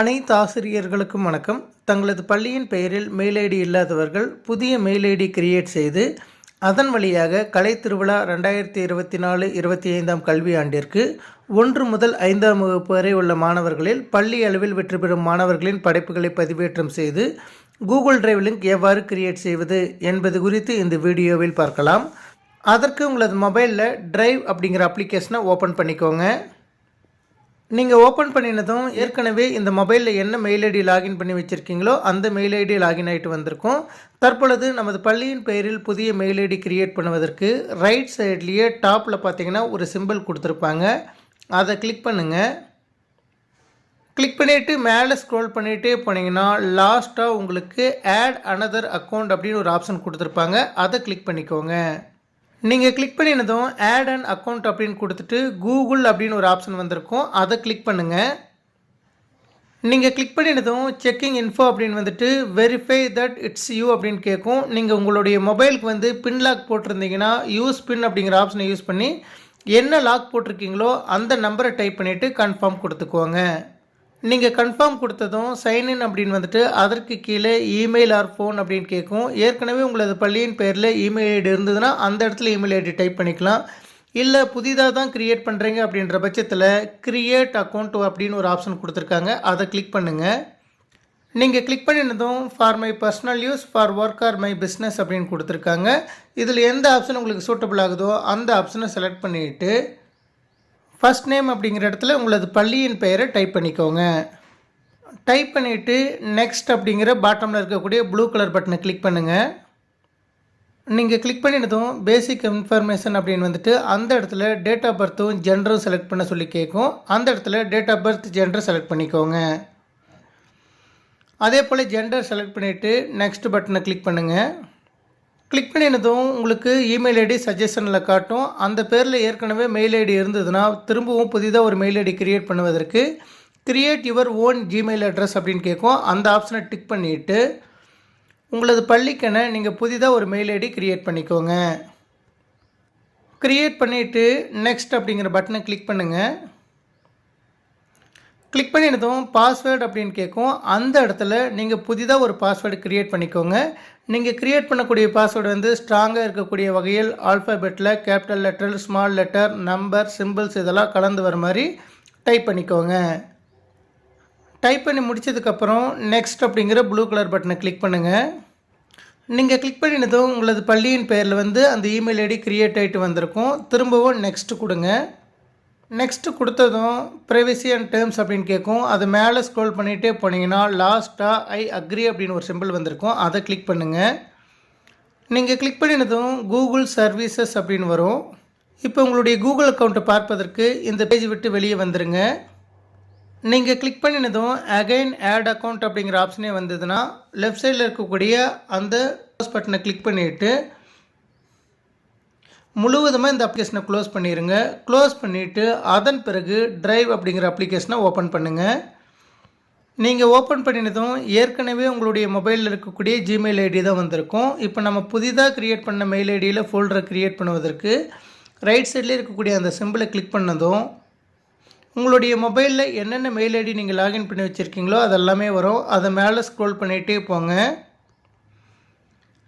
அனைத்து ஆசிரியர்களுக்கும் வணக்கம். தங்களது பள்ளியின் பெயரில் மெயில் ஐடி இல்லாதவர்கள் புதிய மெயில் ஐடி கிரியேட் செய்து அதன் வழியாக கலை திருவிழா ரெண்டாயிரத்தி இருபத்தி நாலு இருபத்தி ஐந்தாம் கல்வியாண்டிற்கு ஒன்று முதல் ஐந்தாம் வகுப்பு வரை உள்ள மாணவர்களில் பள்ளி அளவில் வெற்றி பெறும் மாணவர்களின் படைப்புகளை பதிவேற்றம் செய்து கூகுள் டிரைவ் லிங்க் எவ்வாறு கிரியேட் செய்வது என்பது குறித்து இந்த வீடியோவில் பார்க்கலாம். அதற்கு உங்களது மொபைலில் டிரைவ் அப்படிங்கிற அப்ளிகேஷனை ஓப்பன் பண்ணிக்கோங்க. நீங்கள் ஓப்பன் பண்ணினதும் ஏற்கனவே இந்த மொபைலில் என்ன மெயில் ஐடி லாகின் பண்ணி வச்சுருக்கீங்களோ அந்த மெயில் ஐடி லாகின் ஆகிட்டு வந்திருக்கும். தற்பொழுது நமது பள்ளியின் பெயரில் புதிய மெயில் ஐடி கிரியேட் பண்ணுவதற்கு ரைட் சைட்லேயே டாப்பில் பார்த்தீங்கன்னா ஒரு சிம்பிள் கொடுத்துருப்பாங்க. அதை கிளிக் பண்ணுங்கள் கிளிக் பண்ணிவிட்டு மேலே ஸ்க்ரோல் பண்ணிகிட்டே போனீங்கன்னா லாஸ்ட்டாக உங்களுக்கு ஆட் அனதர் அக்கௌண்ட் அப்படின்னு ஒரு ஆப்ஷன் கொடுத்துருப்பாங்க. அதை கிளிக் பண்ணிக்கோங்க. நீங்கள் கிளிக் பண்ணினதும் ஆட் அண்ட் அக்கௌண்ட் அப்படின்னு கொடுத்துட்டு கூகுள் அப்படின்னு ஒரு ஆப்ஷன் வந்திருக்கும். அதை கிளிக் பண்ணுங்கள் நீங்கள் கிளிக் பண்ணினதும் செக்கிங் இன்ஃபோ அப்படின்னு வந்துட்டு வெரிஃபை தட் இட்ஸ் யூ அப்படின்னு கேட்கும். நீங்கள் உங்களுடைய மொபைலுக்கு வந்து பின் லாக் போட்டிருந்தீங்கன்னா யூஸ் பின் அப்படிங்கிற ஆப்ஷனை யூஸ் பண்ணி என்ன லாக் போட்டிருக்கீங்களோ அந்த நம்பரை டைப் பண்ணிவிட்டு கன்ஃபார்ம் கொடுத்துக்கோங்க. நீங்கள் கன்ஃபார்ம் கொடுத்ததும் சைன்இன் அப்படின்னு வந்துட்டு அதற்கு கீழே இமெயில் ஆர் ஃபோன் அப்படின்னு கேட்கும் ஏற்கனவே உங்களது பள்ளியின் பேரில் இமெயில் ஐடி இருந்ததுன்னா அந்த இடத்துல இமெயில் ஐடி டைப் பண்ணிக்கலாம். இல்லை புதிதாக தான் க்ரியேட் பண்ணுறீங்க அப்படின்ற பட்சத்தில் க்ரியேட் அக்கௌண்ட் அப்படின்னு ஒரு ஆப்ஷன் கொடுத்துருக்காங்க. அதை கிளிக் பண்ணுங்கள் நீங்கள் click பண்ணினதும் for my personal use for work or my business அப்படின்னு கொடுத்துருக்காங்க. இதில் எந்த ஆப்ஷன் உங்களுக்கு சூட்டபிள் ஆகுதோ அந்த ஆப்ஷனை செலக்ட் பண்ணிவிட்டு ஃபஸ்ட் நேம் அப்படிங்கிற இடத்துல உங்களது பள்ளியின் பெயரை டைப் பண்ணிக்கோங்க. டைப் பண்ணிவிட்டு நெக்ஸ்ட் அப்படிங்கிற பாட்டமில் இருக்கக்கூடிய ப்ளூ கலர் பட்டனை கிளிக் பண்ணுங்கள் நீங்கள் கிளிக் பண்ணினதும் பேசிக் இன்ஃபர்மேஷன் அப்படின்னு வந்துட்டு அந்த இடத்துல டேட் ஆஃப் பர்த்தும் ஜெண்டரும் செலக்ட் பண்ண சொல்லி கேட்கும் அந்த இடத்துல date of birth gender select பண்ணிக்கோங்க. அதே போல் ஜெண்டர் செலக்ட் பண்ணிவிட்டு நெக்ஸ்ட் பட்டனை கிளிக் பண்ணுங்கள் கிளிக் பண்ணினதும் உங்களுக்கு இமெயில் ஐடி சஜஷனில் காட்டும். அந்த பேரில் ஏற்கனவே மெயில் ஐடி இருந்ததுன்னா திரும்பவும் புதிதாக ஒரு மெயில் ஐடி கிரியேட் பண்ணுவதற்கு create your own Gmail address அப்படின்னு கேட்கும். அந்த ஆப்ஷனை டிக் பண்ணிவிட்டு உங்களது பள்ளிக்கென நீங்கள் புதிதாக ஒரு மெயில் ஐடி கிரியேட் பண்ணிக்கோங்க. க்ரியேட் பண்ணிவிட்டு நெக்ஸ்ட் அப்படிங்கிற பட்டனை கிளிக் பண்ணுங்கள் கிளிக் பண்ணினதும் பாஸ்வேர்டு அப்படின்னு கேட்கும் அந்த இடத்துல நீங்கள் புதிதாக ஒரு பாஸ்வேர்டு க்ரியேட் பண்ணிக்கோங்க. நீங்கள் க்ரியேட் பண்ணக்கூடிய பாஸ்வேர்டு வந்து ஸ்ட்ராங்காக இருக்கக்கூடிய வகையில் ஆல்ஃபாபெட்டில் capital letter small letter number symbols இதெல்லாம் கலந்து வர மாதிரி டைப் பண்ணிக்கோங்க. டைப் பண்ணி முடித்ததுக்கப்புறம் நெக்ஸ்ட் அப்படிங்கிற ப்ளூ கலர் பட்டனை கிளிக் பண்ணுங்கள் நீங்கள் கிளிக் பண்ணினதும் உங்களது பள்ளியின் பெயரில் வந்து அந்த இமெயில் ஐடி க்ரியேட் ஆகிட்டு வந்திருக்கும். திரும்பவும் நெக்ஸ்ட் கொடுங்க. நெக்ஸ்ட்டு கொடுத்ததும் ப்ரைவசி அண்ட் டேர்ம்ஸ் அப்படின்னு கேட்கும் அது மேலே ஸ்க்ரோல் பண்ணிகிட்டே போனீங்கன்னா லாஸ்ட்டாக ஐ அக்ரி அப்படின்னு ஒரு சிம்பிள் வந்திருக்கும். அதை கிளிக் பண்ணுங்கள் நீங்கள் கிளிக் பண்ணினதும் கூகுள் சர்வீசஸ் அப்படின்னு வரும். இப்போ உங்களுடைய கூகுள் அக்கௌண்ட்டை பார்ப்பதற்கு இந்த பேஜ் விட்டு வெளியே வந்துடுங்க நீங்கள் கிளிக் பண்ணினதும் அகைன் ஆட் அக்கௌண்ட் அப்படிங்கிற ஆப்ஷனே வந்ததுன்னா லெஃப்ட் சைடில் இருக்கக்கூடிய அந்த பட்டனை கிளிக் பண்ணிவிட்டு முழுவதுமாக இந்த அப்ளிகேஷனை க்ளோஸ் பண்ணிடுங்க க்ளோஸ் பண்ணிவிட்டு அதன் பிறகு ட்ரைவ் அப்படிங்கிற அப்ளிகேஷனை ஓப்பன் பண்ணுங்கள் நீங்கள் ஓப்பன் பண்ணினதும் ஏற்கனவே உங்களுடைய மொபைலில் இருக்கக்கூடிய ஜிமெயில் ஐடி தான் வந்திருக்கும். இப்போ நம்ம புதிதாக க்ரியேட் பண்ண மெயில் ஐடியில் ஃபோல்டரை க்ரியேட் பண்ணுவதற்கு ரைட் சைட்லேயே இருக்கக்கூடிய அந்த சிம்பிளை கிளிக் பண்ணதும் உங்களுடைய மொபைலில் என்னென்ன மெயில் ஐடி நீங்கள் லாகின் பண்ணி வச்சுருக்கீங்களோ அதெல்லாமே வரும். அதை மேலே ஸ்க்ரோல் பண்ணிகிட்டே போங்க.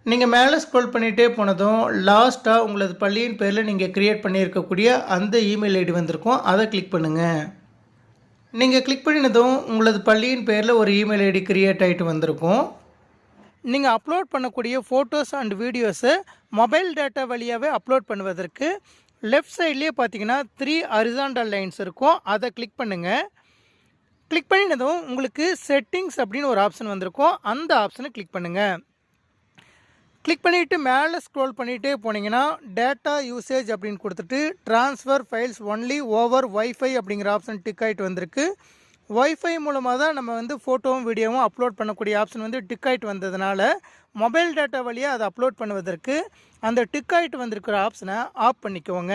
நீங்கள் மேலே ஸ்க்ரோல் பண்ணிகிட்டே போனதும் லாஸ்ட்டாக உங்களது பள்ளியின் பேரில் நீங்கள் க்ரியேட் பண்ணியிருக்கக்கூடிய அந்த இமெயில் ஐடி வந்திருக்கும். அதை கிளிக் பண்ணுங்கள் நீங்கள் கிளிக் பண்ணினதும் உங்களது பள்ளியின் பேரில் ஒரு இமெயில் ஐடி க்ரியேட் ஆகிட்டு வந்திருக்கும். நீங்கள் அப்லோட் பண்ணக்கூடிய ஃபோட்டோஸ் அண்ட் வீடியோஸை மொபைல் டேட்டா வழியாகவே அப்லோட் பண்ணுவதற்கு லெஃப்ட் சைட்லேயே பார்த்தீங்கன்னா த்ரீ அரிசாண்டல் லைன்ஸ் இருக்கும். அதை கிளிக் பண்ணுங்கள் கிளிக் பண்ணினதும் உங்களுக்கு செட்டிங்ஸ் அப்படின்னு ஒரு ஆப்ஷன் வந்திருக்கும். அந்த ஆப்ஷனை கிளிக் பண்ணுங்கள் கிளிக் பண்ணிவிட்டு மேலே ஸ்க்ரோல் பண்ணிகிட்டே போனீங்கன்னா டேட்டா யூசேஜ் அப்படின்னு கொடுத்துட்டு transfer files only over wifi அப்படிங்கிற ஆப்ஷன் டிக் ஆகிட்டு வந்திருக்கு. ஒய்ஃபை மூலமாக தான் நம்ம வந்து ஃபோட்டோவும் வீடியோவும் அப்லோட் பண்ணக்கூடிய ஆப்ஷன் வந்து டிக் ஆகிட்டு வந்ததுனால மொபைல் டேட்டா வழியாக அதை அப்லோட் பண்ணுவதற்கு அந்த டிக் ஆகிட்டு வந்திருக்கிற ஆப்ஷனை ஆஃப் பண்ணிக்கோங்க.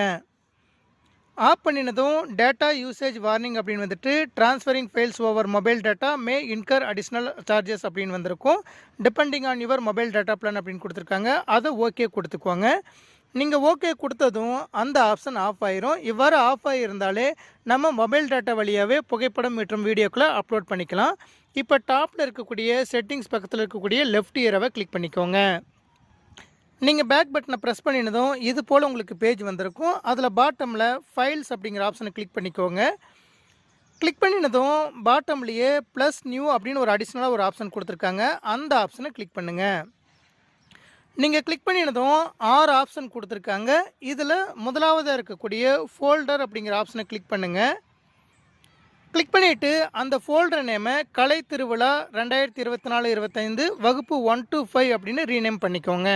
ஆஃப் பண்ணினதும் டேட்டா யூசேஜ் வார்னிங் அப்படின்னு வந்துட்டு transferring files over mobile data may incur additional charges அப்படின்னு வந்திருக்கும். Depending on your mobile data plan அப்படின்னு கொடுத்துருக்காங்க. அதை ஓகே கொடுத்துக்கோங்க. நீங்கள் ஓகே கொடுத்ததும் அந்த ஆப்ஷன் ஆஃப் ஆயிரும். இவ்வாறு ஆஃப் ஆகியிருந்தாலே நம்ம மொபைல் டேட்டா வழியாகவே புகைப்படம் மற்றும் வீடியோக்களை அப்லோட் பண்ணிக்கலாம். இப்போ டாப்பில் இருக்கக்கூடிய செட்டிங்ஸ் பக்கத்தில் இருக்கக்கூடிய லெஃப்ட் இயரவை கிளிக் பண்ணிக்கோங்க. நீங்கள் பேக் பட்டனை ப்ரெஸ் பண்ணினதும் இது போல் உங்களுக்கு பேஜ் வந்திருக்கும். அதில் பாட்டமில் ஃபைல்ஸ் அப்படிங்கிற ஆப்ஷனை கிளிக் பண்ணிக்கோங்க. கிளிக் பண்ணினதும் பாட்டம்லேயே ப்ளஸ் நியூ அப்படின்னு ஒரு அடிஷ்னலாக ஒரு ஆப்ஷன் கொடுத்துருக்காங்க. அந்த ஆப்ஷனை கிளிக் பண்ணுங்கள் நீங்கள் கிளிக் பண்ணினதும் ஆறு ஆப்ஷன் கொடுத்துருக்காங்க. இதில் முதலாவதாக இருக்கக்கூடிய ஃபோல்டர் அப்படிங்கிற ஆப்ஷனை கிளிக் பண்ணுங்கள் கிளிக் பண்ணிவிட்டு அந்த ஃபோல்டர் நேமை கலை திருவிழா ரெண்டாயிரத்தி இருபத்தி நாலு இருபத்தைந்து வகுப்பு ஒன் டு ஃபைவ் அப்படின்னு ரீநேம் பண்ணிக்கோங்க.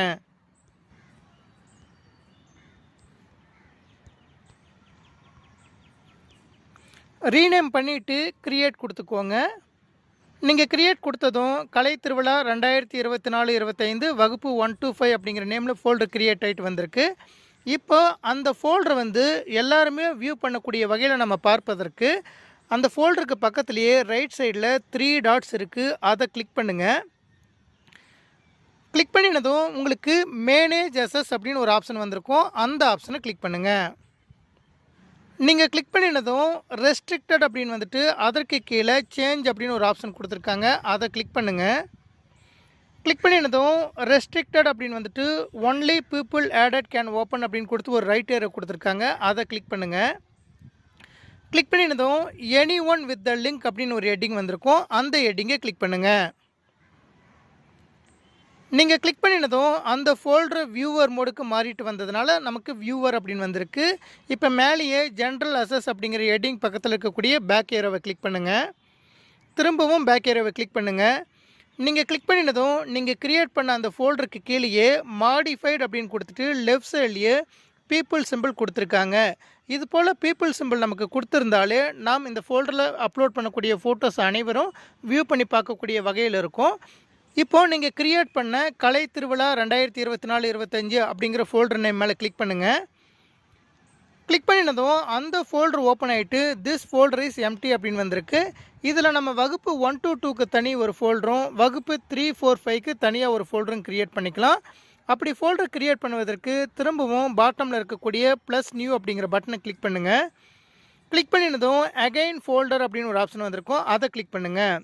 ரீநேம் பண்ணிவிட்டு க்ரியேட் கொடுத்துக்கோங்க. நீங்கள் க்ரியேட் கொடுத்ததும் கலை திருவிழா ரெண்டாயிரத்தி இருபத்தி நாலு இருபத்தைந்து வகுப்பு ஒன் டூ ஃபைவ் அப்படிங்கிற நேமில் ஃபோல்டர் க்ரியேட் ஆகிட்டு வந்திருக்கு. இப்போ அந்த ஃபோல்டரை வந்து எல்லாருமே வியூ பண்ணக்கூடிய வகையில் நம்ம பார்ப்பதற்கு அந்த ஃபோல்டருக்கு பக்கத்துலேயே ரைட் சைடில் த்ரீ டாட்ஸ் இருக்குது அதை கிளிக் பண்ணுங்கள் கிளிக் பண்ணினதும் உங்களுக்கு மேனேஜ் எஸ்எஸ் அப்படின்னு ஒரு ஆப்ஷன் வந்திருக்கும். அந்த ஆப்ஷனை கிளிக் பண்ணுங்கள் நீங்கள் கிளிக் பண்ணினதும் ரெஸ்ட்ரிக்டட் அப்படின்னு வந்துட்டு அதற்கு கீழே சேஞ்ச் அப்படின்னு ஒரு ஆப்ஷன் கொடுத்துருக்காங்க. அதை கிளிக் பண்ணுங்கள் கிளிக் பண்ணினதும் ரெஸ்ட்ரிக்டட் அப்படின்னு வந்துட்டு only people added can open அப்படின்னு கொடுத்து ஒரு ரைட் ஏரை கொடுத்துருக்காங்க. அதை கிளிக் பண்ணுங்கள் கிளிக் பண்ணினதும் any one with the link அப்படின்னு ஒரு ஹெட்டிங் வந்திருக்கும். அந்த ஹெட்டிங்கை கிளிக் பண்ணுங்கள் நீங்கள் கிளிக் பண்ணினதும் அந்த ஃபோல்டர் வியூவர் மோடுக்கு மாறிட்டு வந்ததுனால நமக்கு வியூவர் அப்படின்னு வந்திருக்கு. இப்போ மேலேயே ஜென்ரல் அசஸ் அப்படிங்கிற ஹெட்டிங் பக்கத்தில் இருக்கக்கூடிய பேக் ஏரோவை கிளிக் பண்ணுங்கள் திரும்பவும் பேக் ஏரோவை கிளிக் பண்ணுங்கள் நீங்கள் கிளிக் பண்ணினதும் நீங்கள் க்ரியேட் பண்ண அந்த ஃபோல்டருக்கு கீழேயே மாடிஃபைடு அப்படின்னு கொடுத்துட்டு லெஃப்ட் சைட்லேயே பீப்புள் சிம்பிள் கொடுத்துருக்காங்க. இது போல் பீப்புள் சிம்பிள் நமக்கு கொடுத்துருந்தாலே நாம் இந்த ஃபோல்டரில் அப்லோட் பண்ணக்கூடிய ஃபோட்டோஸ் அனைவரும் வியூ பண்ணி பார்க்கக்கூடிய வகையில் இருக்கும். இப்போது நீங்கள் க்ரியேட் பண்ண கலை திருவிழா ரெண்டாயிரத்தி இருபத்தி நாலு இருபத்தஞ்சு அப்படிங்கிற ஃபோல்டர் நேம் மேலே கிளிக் பண்ணுங்கள் கிளிக் பண்ணினதும் அந்த ஃபோல்டர் ஓப்பன் ஆகிட்டு திஸ் ஃபோல்டர் இஸ் எம்டி அப்படின்னு வந்திருக்கு. இதில் நம்ம வகுப்பு ஒன் டூ டூக்கு தனி ஒரு ஃபோல்டரும் வகுப்பு த்ரீ ஃபோர் ஃபைவ்க்கு தனியாக ஒரு ஃபோல்டரும் க்ரியேட் பண்ணிக்கலாம். அப்படி ஃபோல்டர் க்ரியேட் பண்ணுவதற்கு திரும்பவும் பாட்டமில் இருக்கக்கூடிய ப்ளஸ் நியூ அப்படிங்கிற பட்டனை கிளிக் பண்ணுங்கள் கிளிக் பண்ணினதும் அகைன் ஃபோல்டர் அப்படின்னு ஒரு ஆப்ஷன் வந்திருக்கும். அதை கிளிக் பண்ணுங்கள்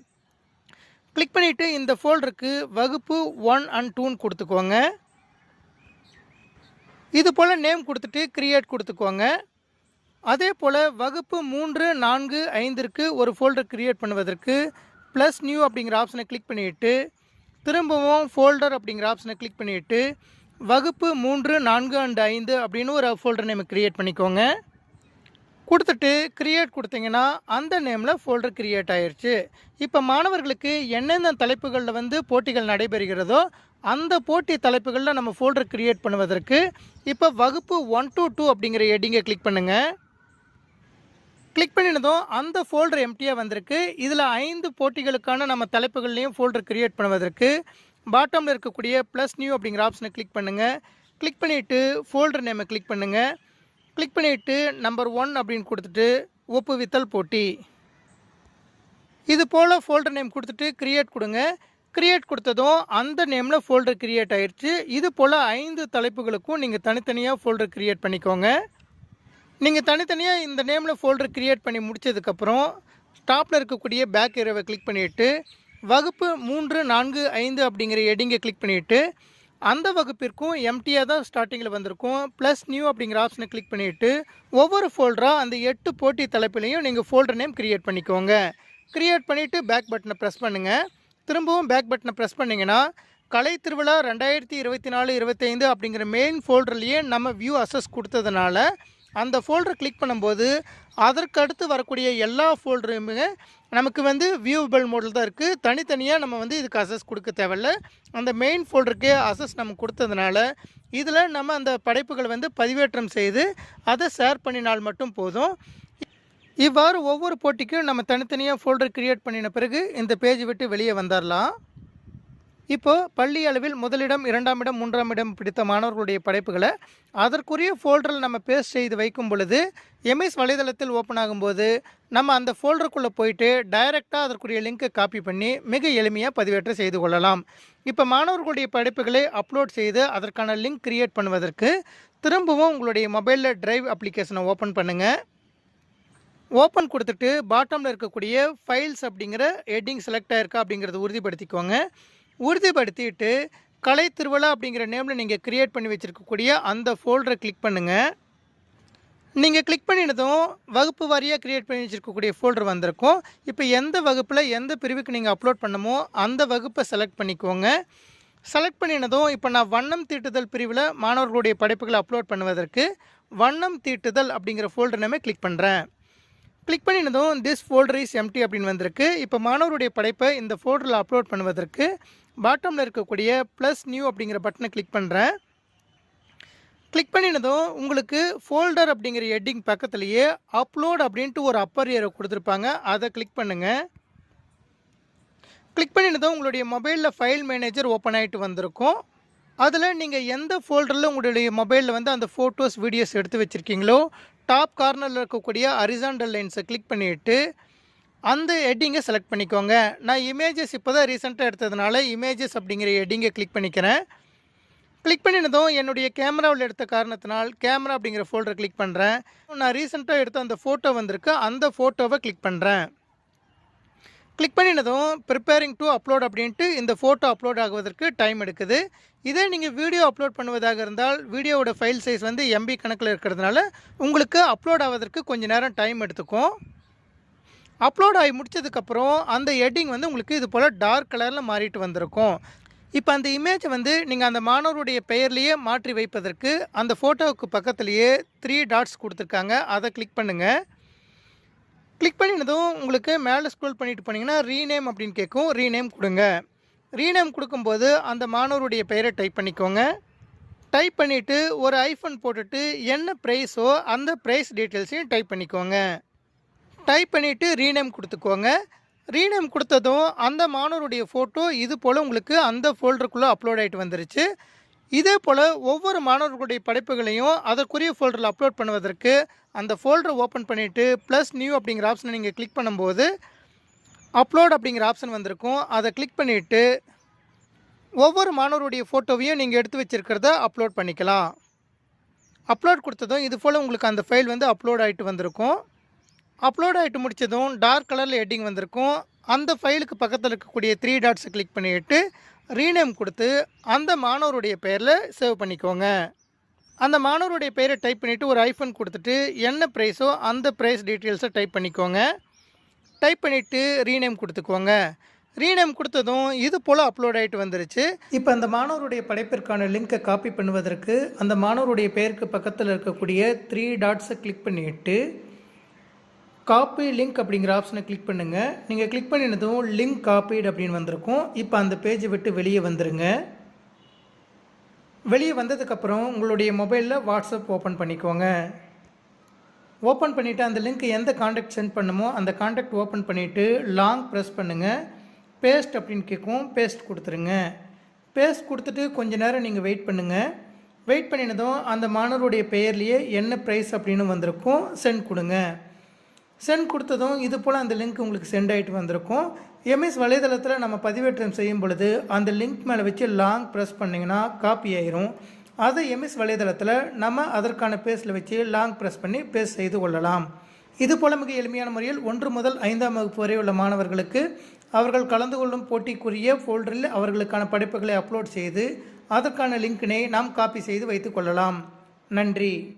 கிளிக் பண்ணிவிட்டு இந்த ஃபோல்டருக்கு வகுப்பு ஒன் அண்ட் டூன்னு கொடுத்துக்கோங்க. இது போல் நேம் கொடுத்துட்டு க்ரியேட் கொடுத்துக்கோங்க. அதே போல் வகுப்பு மூன்று நான்கு ஐந்திற்கு ஒரு ஃபோல்டர் க்ரியேட் பண்ணுவதற்கு ப்ளஸ் நியூ அப்படிங்கிற ஆப்ஷனை கிளிக் பண்ணிவிட்டு திரும்பவும் ஃபோல்டர் அப்படிங்கிற ஆப்ஷனை கிளிக் பண்ணிவிட்டு வகுப்பு மூன்று நான்கு அண்டு ஐந்து அப்படின்னு ஒரு ஃபோல்டர் நேம் க்ரியேட் பண்ணிக்கோங்க. கொடுத்துட்டு க்ரியேட் கொடுத்தீங்கன்னா அந்த நேமில் ஃபோல்டர் க்ரியேட் ஆயிடுச்சு இப்போ மாணவர்களுக்கு என்னென்ன தலைப்புகளில் வந்து போட்டிகள் நடைபெறுகிறதோ அந்த போட்டி தலைப்புகளில் நம்ம ஃபோல்டர் க்ரியேட் பண்ணுவதற்கு இப்போ வகுப்பு ஒன் டூ டூ அப்படிங்கிற ஹெட்டிங்கை கிளிக் பண்ணுங்கள் கிளிக் பண்ணினதும் அந்த ஃபோல்டர் எம்டியாக வந்திருக்கு. இதில் ஐந்து போட்டிகளுக்கான நம்ம தலைப்புகள்லையும் ஃபோல்டர் க்ரியேட் பண்ணுவதற்கு பாட்டமில் இருக்கக்கூடிய ப்ளஸ் நியூ அப்படிங்கிற ஆப்ஷனை கிளிக் பண்ணுங்கள் கிளிக் பண்ணிவிட்டு ஃபோல்டர் நேமை கிளிக் பண்ணுங்கள் கிளிக் பண்ணிவிட்டு நம்பர் ஒன் அப்படின்னு கொடுத்துட்டு ஒப்புவித்தல் போட்டி. இது போல் ஃபோல்டர் நேம் கொடுத்துட்டு க்ரியேட் கொடுங்க. க்ரியேட் கொடுத்ததும் அந்த நேமில் ஃபோல்டர் க்ரியேட் ஆயிடுச்சு இது போல் ஐந்து தலைப்புகளுக்கும் நீங்கள் தனித்தனியாக ஃபோல்டர் க்ரியேட் பண்ணிக்கோங்க. நீங்கள் தனித்தனியாக இந்த நேமில் ஃபோல்டர் க்ரியேட் பண்ணி முடித்ததுக்கப்புறம் ஸ்டாப்பில் இருக்கக்கூடிய பேக் ஏரோவை கிளிக் பண்ணிவிட்டு வகுப்பு மூன்று நான்கு ஐந்து அப்படிங்கிற எடிங்கை கிளிக் பண்ணிவிட்டு அந்த வகுப்பிற்கும் எம்டியாக தான் ஸ்டார்டிங்கில் வந்திருக்கும். ப்ளஸ் நியூ அப்படிங்கிற ஆப்ஷனை கிளிக் பண்ணிவிட்டு ஒவ்வொரு ஃபோல்டராக அந்த எட்டு போட்டி தலைப்பிலையும் நீங்கள் ஃபோல்டர் நேம் க்ரியேட் பண்ணிக்கோங்க. க்ரியேட் பண்ணிவிட்டு பேக் பட்டனை ப்ரெஸ் பண்ணுங்கள் திரும்பவும் பேக் பட்டனை ப்ரெஸ் பண்ணிங்கன்னா கலை திருவிழா ரெண்டாயிரத்தி இருபத்தி நாலு இருபத்தைந்து அப்படிங்கிற மெயின் ஃபோல்டர்லேயே நம்ம வியூ அசஸ் கொடுத்ததுனால அந்த ஃபோல்டர் கிளிக் பண்ணும்போது அதற்கு அடுத்து வரக்கூடிய எல்லா ஃபோல்டருமே நமக்கு வந்து வியூவபிள் மோடில் தான் இருக்குது தனித்தனியாக நம்ம வந்து இதுக்கு அசஸ் கொடுக்க தேவையில்ல. அந்த மெயின் ஃபோல்டருக்கே அசஸ் நம்ம கொடுத்ததுனால இதில் நம்ம அந்த படைப்புகளை வந்து பதிவேற்றம் செய்து அதை ஷேர் பண்ணினால் மட்டும் போதும். இவ்வாறு ஒவ்வொரு போட்டிக்கும் நம்ம தனித்தனியாக ஃபோல்டர் க்ரியேட் பண்ணின பிறகு இந்த பேஜ் விட்டு வெளியே வந்துடலாம் இப்போ பள்ளி அளவில் முதலிடம் இரண்டாம் இடம் மூன்றாம் இடம் பிடித்த மாணவர்களுடைய படைப்புகளை அதற்குரிய ஃபோல்டரில் நம்ம பேஸ்ட் செய்து வைக்கும் பொழுது எம்எஸ் வலைதளத்தில் ஓப்பன் ஆகும்போது நம்ம அந்த ஃபோல்டருக்குள்ளே போயிட்டு டைரெக்டாக அதற்குரிய லிங்க்கை காப்பி பண்ணி மிக எளிமையாக பதிவேற்றம் செய்து கொள்ளலாம். இப்போ மாணவர்களுடைய படைப்புகளை அப்லோட் செய்து அதற்கான லிங்க் கிரியேட் பண்ணுவதற்கு திரும்பவும் உங்களுடைய மொபைலில் டிரைவ் அப்ளிகேஷனை ஓப்பன் பண்ணுங்கள் ஓப்பன் கொடுத்துட்டு பாட்டமில் இருக்கக்கூடிய ஃபைல்ஸ் அப்படிங்கிற ஹெட்டிங் செலக்ட் ஆயிருக்கா அப்படிங்கிறத உறுதிப்படுத்திக்கோங்க. உறுதிப்படுத்திட்டு கலை திருவிழா அப்படிங்கிற நேமில் நீங்கள் க்ரியேட் பண்ணி வச்சுருக்கக்கூடிய அந்த ஃபோல்டரை கிளிக் பண்ணுங்கள் நீங்கள் கிளிக் பண்ணினதும் வகுப்பு வாரியாக க்ரியேட் பண்ணி வச்சுருக்கக்கூடிய ஃபோல்டர் வந்திருக்கும். இப்போ எந்த வகுப்பில் எந்த பிரிவுக்கு நீங்கள் அப்லோட் பண்ணமோ அந்த வகுப்பை செலக்ட் பண்ணிக்கோங்க. செலக்ட் பண்ணினதும் இப்போ நான் வண்ணம் தீட்டுதல் பிரிவில் மாணவர்களுடைய படைப்புகளை அப்லோட் பண்ணுவதற்கு வண்ணம் தீட்டுதல் அப்படிங்கிற ஃபோல்டர் நேமே கிளிக் பண்ணுறேன் கிளிக் பண்ணினதும் திஸ் ஃபோல்டர் இஸ் எம்டி அப்படின்னு வந்திருக்கு. இப்போ மாணவருடைய படைப்பை இந்த ஃபோல்டரில் அப்லோட் பண்ணுவதற்கு பாட்டமில் இருக்கக்கூடிய ப்ளஸ் நியூ அப்படிங்கிற பட்டனை கிளிக் பண்ணுறேன் கிளிக் பண்ணினதும் உங்களுக்கு ஃபோல்டர் அப்படிங்கிற ஹெட்டிங் பக்கத்துலேயே அப்லோட் அப்படின்ட்டு ஒரு அப்பர் ஏரை கொடுத்துருப்பாங்க. அதை கிளிக் பண்ணுங்கள் கிளிக் பண்ணினதும் உங்களுடைய மொபைலில் ஃபைல் மேனேஜர் ஓப்பன் ஆகிட்டு வந்திருக்கும். அதில் நீங்கள் எந்த ஃபோல்டரில் உங்களுடைய மொபைலில் வந்து அந்த ஃபோட்டோஸ் வீடியோஸ் எடுத்து வச்சுருக்கீங்களோ டாப் கார்னரில் இருக்கக்கூடிய அரிசாண்டல் லைன்ஸை கிளிக் பண்ணிவிட்டு அந்த ஹெட்டிங்கை செலக்ட் பண்ணிக்கோங்க. நான் இமேஜஸ் இப்போ தான் ரீசெண்டாக எடுத்ததுனால இமேஜஸ் அப்படிங்கிற ஹெட்டிங்கை கிளிக் பண்ணிக்கிறேன். கிளிக் பண்ணினதும் என்னுடைய கேமராவில் எடுத்த காரணத்தினால் கேமரா அப்படிங்கிற ஃபோல்டரை கிளிக் பண்ணுறேன் நான் ரீசெண்டாக எடுத்த அந்த ஃபோட்டோ வந்திருக்கு. அந்த ஃபோட்டோவை கிளிக் பண்ணுறேன் கிளிக் பண்ணினதும் ப்ரிப்பேரிங் டு அப்லோட் அப்படின்ட்டு இந்த ஃபோட்டோ அப்லோட் ஆகுவதற்கு டைம் எடுக்குது. இதே நீங்கள் வீடியோ அப்லோட் பண்ணுவதாக இருந்தால் வீடியோவோட ஃபைல் சைஸ் வந்து எம்பி கணக்கில் இருக்கிறதுனால உங்களுக்கு அப்லோட் ஆவதற்கு கொஞ்சம் நேரம் டைம் எடுத்துக்கும். அப்லோட் ஆகி முடிச்சதுக்கப்புறம் அந்த எட்டிங் வந்து உங்களுக்கு இது போல் டார்க் கலரில் மாறிட்டு வந்திருக்கும். இப்போ அந்த இமேஜை வந்து நீங்கள் அந்த மாணவருடைய பெயர்லேயே மாற்றி வைப்பதற்கு அந்த ஃபோட்டோவுக்கு பக்கத்துலேயே த்ரீ டாட்ஸ் கொடுத்துருக்காங்க. அதை கிளிக் பண்ணுங்கள் கிளிக் பண்ணினதும் உங்களுக்கு மேலே ஸ்க்ரோல் பண்ணிட்டு போனீங்கன்னா ரீநேம் அப்படின்னு கேட்கும். ரீநேம் கொடுங்க. ரீநேம் கொடுக்கும்போது அந்த மாணவருடைய பெயரை டைப் பண்ணிக்கோங்க. டைப் பண்ணிவிட்டு ஒரு ஐஃபோன் போட்டுட்டு என்ன ப்ரைஸோ அந்த ப்ரைஸ் டீட்டெயில்ஸையும் டைப் பண்ணிக்கோங்க. டைப் பண்ணிவிட்டு ரீநேம் கொடுத்துக்கோங்க. ரீநேம் கொடுத்ததும் அந்த மாணவருடைய ஃபோட்டோ இது போல் உங்களுக்கு அந்த ஃபோல்டருக்குள்ளே அப்லோட் ஆகிட்டு வந்துருச்சு. இதே போல் ஒவ்வொரு மாணவர்களுடைய படைப்புகளையும் அதற்குரிய ஃபோல்டரில் அப்லோட் பண்ணுவதற்கு அந்த ஃபோல்டரை ஓப்பன் பண்ணிவிட்டு ப்ளஸ் நியூ அப்படிங்கிற ஆப்ஷனை நீங்கள் கிளிக் பண்ணும்போது அப்லோட் அப்படிங்கிற ஆப்ஷன் வந்திருக்கும். அதை கிளிக் பண்ணிவிட்டு ஒவ்வொரு மாணவருடைய ஃபோட்டோவையும் நீங்கள் எடுத்து வச்சுருக்கிறத அப்லோட் பண்ணிக்கலாம். அப்லோட் கொடுத்ததும் இது போல் உங்களுக்கு அந்த ஃபைல் வந்து அப்லோட் ஆகிட்டு வந்திருக்கும். அப்லோட் ஆகிட்டு முடித்ததும் டார்க் கலரில் ஹெட்டிங் வந்திருக்கும். அந்த ஃபைலுக்கு பக்கத்தில் இருக்கக்கூடிய த்ரீ டாட்ஸை கிளிக் பண்ணிவிட்டு ரீநேம் கொடுத்து அந்த மாணவருடைய பெயரில் சேவ் பண்ணிக்கோங்க. அந்த மாணவருடைய பெயரை டைப் பண்ணிவிட்டு ஒரு ஐஃபோன் கொடுத்துட்டு என்ன ப்ரைஸோ அந்த ப்ரைஸ் டீட்டெயில்ஸை டைப் பண்ணிக்கோங்க. டைப் பண்ணிவிட்டு ரீநேம் கொடுத்துக்கோங்க. ரீநேம் கொடுத்ததும் இது போல் அப்லோட் ஆகிட்டு வந்துருச்சு. இப்போ அந்த மாணவருடைய படைப்பிற்கான லிங்க்கை காப்பி பண்ணுவதற்கு அந்த மாணவருடைய பெயருக்கு பக்கத்தில் இருக்கக்கூடிய த்ரீ டாட்ஸை கிளிக் பண்ணிவிட்டு காப்பி லிங்க் அப்படிங்கிற ஆப்ஷனை கிளிக் பண்ணுங்கள் நீங்கள் கிளிக் பண்ணினதும் லிங்க் காப்பீடு அப்படின்னு வந்திருக்கும். இப்போ அந்த பேஜை விட்டு வெளியே வந்துடுங்க வெளியே வந்ததுக்கப்புறம் உங்களுடைய மொபைலில் வாட்ஸ்அப் ஓப்பன் பண்ணிக்கோங்க. ஓப்பன் பண்ணிவிட்டு அந்த லிங்க் எந்த காண்டாக்ட் சென்ட் பண்ணுமோ அந்த காண்டாக்ட் ஓப்பன் பண்ணிவிட்டு லாங் ப்ரெஸ் பண்ணுங்கள் பேஸ்ட் அப்படின்னு கேட்கும். பேஸ்ட் கொடுத்துருங்க. பேஸ்ட் கொடுத்துட்டு கொஞ்ச நேரம் நீங்கள் வெயிட் பண்ணுங்கள் வெயிட் பண்ணினதும் அந்த மாணவருடைய பெயர்லேயே என்ன ப்ரைஸ் அப்படின்னு வந்திருக்கும் சென்ட் கொடுங்க. சென்ட் கொடுத்ததும் இது போல் அந்த லிங்க் உங்களுக்கு சென்ட் ஆகிட்டு வந்திருக்கும். எம்எஸ் வலைதளத்தில் நம்ம பதிவேற்றம் செய்யும் பொழுது அந்த லிங்க் மேலே வச்சு லாங் ப்ரெஸ் பண்ணிங்கன்னா காப்பி ஆயிரும். அதை எம்எஸ் வலைதளத்தில் நம்ம அதற்கான பேஸில் வச்சு லாங் ப்ரெஸ் பண்ணி பேஸ் செய்து கொள்ளலாம். இது போல மிக எளிமையான முறையில் ஒன்று முதல் ஐந்தாம் வகுப்பு வரை உள்ள மாணவர்களுக்கு அவர்கள் கலந்து கொள்ளும் போட்டிக்குரிய ஃபோல்டரில் அவர்களுக்கான படைப்புகளை அப்லோட் செய்து அதற்கான லிங்கினை நாம் காப்பி செய்து வைத்துக் கொள்ளலாம். நன்றி.